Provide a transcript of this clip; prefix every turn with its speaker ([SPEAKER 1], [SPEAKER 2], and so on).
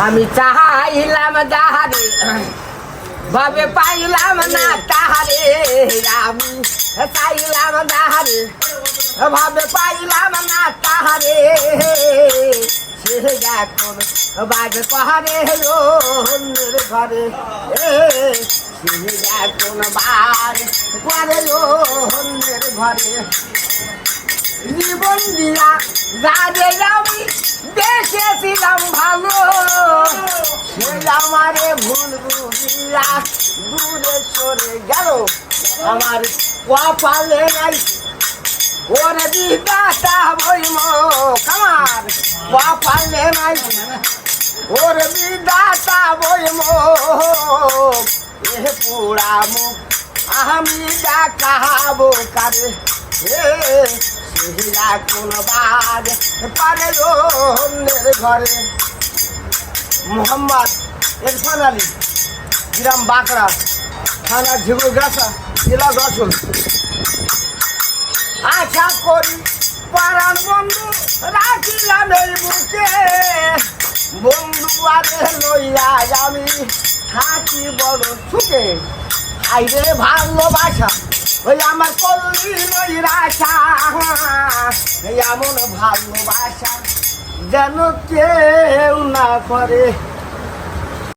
[SPEAKER 1] আমি চাহাইলাম যাহারে ভাবে পাইলাম না তাহারে, আমি চাইলাম যাহারে ভাবে পাইলাম না তাহারে। সে এখন বাজ পাহাড়ে অন্যের ঘরে। সে এখন বাজ করে অন্যের ঘরে। জীবন দিয়া রাজে আমারে ভুল বুঝিয়া দূরে সরে গেল। আমার কপালে নাই। ওরে বিদাতা বইম কামার কপালে নাই। ওরে বিদাতা বইম এ পোড়া মুখ আমি দেখাবো কারে? সেহিলা কোন বাজ পারে ঘরে। মোহাম্মদ ইরফান আলী গ্রাম বাঁকড়া থানা ঝিগুরগাছা জেলা যশোর আশা করি পাড়ার বন্ধু রাখিলাম এই বুকে। বন্ধু আরে লইয়া আমি থাকি বড় সুখে। আইরে ভালোবাসা, ওই আমার কল্লি নই রাশা। এমন ভালোবাসা যেন কেউ না করে।